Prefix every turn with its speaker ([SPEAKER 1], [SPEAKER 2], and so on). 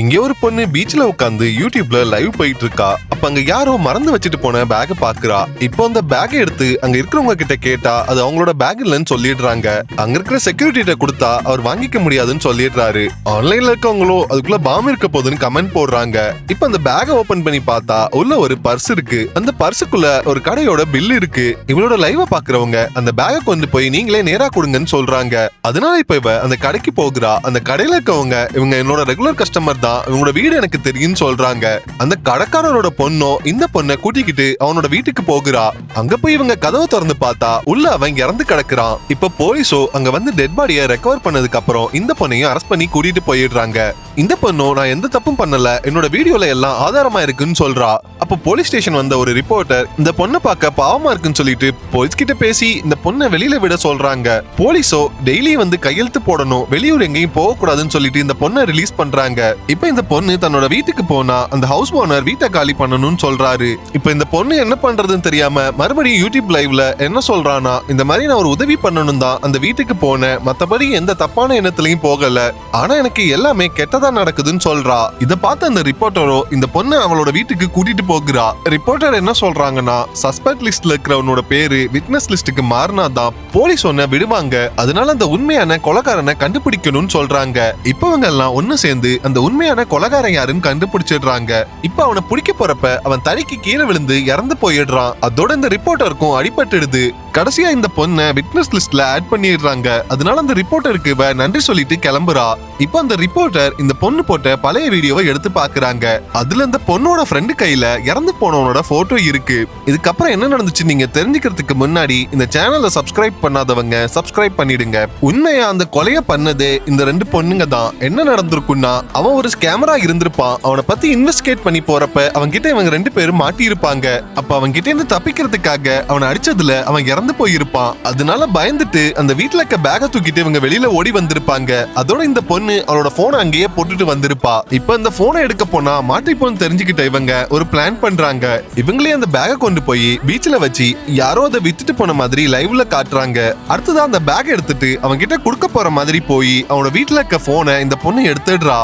[SPEAKER 1] இங்கே ஒரு பொண்ணு பீச்ல உட்காந்து யூடியூப்ல லைவ் போயிட்டு இருக்கா அப்ப அங்க யாரோ மறந்து வச்சுட்டு போன பேக பாக்குறா. இப்போ அந்த பேக்கை எடுத்து அங்க இருக்கிறவங்க கிட்ட கேட்டா அது அவங்களோட பேக் இல்லைன்னு சொல்லிடுறாங்க. அங்க இருக்கிற செக்யூரிட்டிட்ட கொடுத்தா அவர் வாங்கிக்க முடியாதுன்னு சொல்லிடுறாரு. ஆன்லைன்ல இருக்கவங்களோ அதுக்குள்ள பாம் இருக்க போகுதுன்னு கமெண்ட் போடுறாங்க. இப்போ அந்த பேக்கை ஓபன் பண்ணி பார்த்தா உள்ள ஒரு பர்ஸ் இருக்கு. அந்த பர்ஸுக்குள்ள ஒரு கடையோட பில் இருக்கு. இவளோட லைவ பாக்குறவங்க அந்த பேக கொண்டு போய் நீங்களே நேரா கொடுங்கன்னு சொல்றாங்க. அதனால இப்ப இவ அந்த கடைக்கு போகிறா. அந்த கடையில இருக்கவங்க இவங்க என்னோட ரெகுலர் கஸ்டமர் தான். இவங்களோட வீடு எனக்கு தெரியும்னு சொல்றாங்க. அந்த கடைக்காரரோட பொண்ணோ இந்த பொண்ணை கூட்டிக்கிட்டு அவனோட வீட்டுக்கு போகிறா. அங்க போய் இவங்க கதவை திறந்து பார்த்தா உள்ள அவன் இறந்து கிடக்குறான். இப்ப போலீஸோ அங்க வந்து டெட் பாடியை ரெக்கவர் பண்ணதுக்கு அப்புறம் இந்த பொண்ணையும் அரெஸ்ட் பண்ணி கூட்டிட்டு போயிடுறாங்க. இந்த பொண்ணோ நான் எந்த தப்பும் பண்ணல. என்னோட வீடியோல எல்லாம் ஆதாரமா இருக்குன்னு சொல்றா. அப்போ போலீஸ் ஸ்டேஷன் வந்த ஒரு ரிப்போர்ட்டர் இந்த பொண்ணை பார்க்க பாவமா இருக்குன்னு சொல்லிட்டு போலீஸ் கிட்ட பேசி இந்த பொண்ணை வெளியில விட சொல்றாங்க. போலீஸோ டெய்லி வந்து கையெழுத்து போடணும். வெளியூர் எங்கேயும் போக கூடாதுன்னு சொல்லிட்டு இந்த பொண்ணை ரிலீஸ் பண்றாங்க. இப்போ இந்த பொண்ணு தன்னோட வீட்டுக்கு போனா அந்த ஹவுஸ் ஓனர் வீட்டை காலி பண்ணணும்னு சொல்றாரு. இப்போ இந்த பொண்ணு என்ன பண்றதுன்னு தெரியாம மறுபடியும் யூடியூப் லைவ்ல என்ன சொல்றானா இந்த மாதிரி நான் ஒரு உதவி பண்ணணும் தான் அந்த வீட்டுக்கு போனேன். மத்தபடி எந்த தப்பான எண்ணத்துலயும் போகல. ஆனா எனக்கு எல்லாமே கெட்டதா நடக்குதுன்னு சொல்றா. இத பார்த்த அந்த ரிப்போர்ட்டரோ இந்த பொண்ணு அவளோட வீட்டுக்கு கூட்டிட்டு போகிறா. ரிப்போர்ட்டர் என்ன சொல்றாங்கன்னா சஸ்பெக்ட் லிஸ்ட்ல இருக்கிறவனோட பேரு விட்னஸ் லிஸ்ட்டுக்கு மாறினாதான் போலீஸ் ஒன்ன விடுவாங்க. அதனால அந்த உண்மையான கொலகாரனை கண்டுபிடிக்கணும்னு சொல்றாங்க. இப்ப இவங்க எல்லாம் ஒண்ணு சேர்ந்து அந்த உண்மையான கொலகாரன் யாருன்னு கண்டுபிடிச்சிடுறாங்க. இப்ப அவனை பிடிக்க போறப்ப அவன் தலைக்கு கீழே விழுந்து இறந்து போயிடுறான். அதோட இந்த ரிப்போர்ட்டருக்கும் அடிபட்டுடுது. கடைசியா இந்த பொண்ணை விட்னஸ் லிஸ்ட்ல ஆட் பண்ணிடுறாங்க. அதனால அந்த ரிப்போர்ட்டருக்கு இவ நன்றி சொல்லிட்டு கிளம்புறா. இப்போ அந்த ரிப்போர்ட்டர் இந்த பொண்ணு போட்ட பழைய வீடியோவை எடுத்து பாக்குறாங்க. அதுல இந்த பொண்ணோட ஃப்ரெண்டு கையில இறந்து போனவனோட போட்டோ இருக்கு. இதுக்கப்புறம் என்ன நடந்துச்சு நீங்க தெரிஞ்சுக்கிறதுக்கு முன்னாடி இந்த சேனலை சப்ஸ்கிரைப் பண்ணாதவங்க சப்ஸ்கிரைப் பண்ணிடுங்க. உண்மையா அந்த கொலைய பண்ணது இந்த ரெண்டு பொண்ணுங்க தான். என்ன நடந்திருக்கும்னா அவன் ஒரு ஸ்கேமரா இருந்திருப்பான். அவனை பத்தி இன்வெஸ்டிகேட் பண்ணி போறப்ப அவன் கிட்ட இவங்க ரெண்டு பேரும் மாட்டி இருப்பாங்க அப்ப அவன் கிட்ட இருந்து தப்பிக்கிறதுக்காக அவனை அடிச்சதுல அவன் இறந்து போயிருப்பான். அதனால பயந்துட்டு அந்த வீட்டுல இருக்க பேக தூக்கிட்டு இவங்க வெளியில ஓடி வந்திருப்பாங்க. அதோட இந்த பொண்ணு அவளோட போனை அங்கேயே போட்டுட்டு வந்திருப்பா. இப்ப இந்த போனை எடுக்க போனா மாட்டி போன் தெரிஞ்சுக்கிட்ட இவங்க ஒரு பிளான் பண்றாங்க. இவங்களே அந்த பேக கொண்டு போய் பீச்ல வச்சு யாரோ அதை வித்துட்டு போன மாதிரி லைவ்ல காட்டுறாங்க. அடுத்ததா அந்த பேக் எடுத்துட்டு அவங்க கிட்ட கொடுக்க போற மாதிரி போய் அவனோட வீட்டுல இருக்க போனை இந்த பொண்ணு எடுத்துடுறா.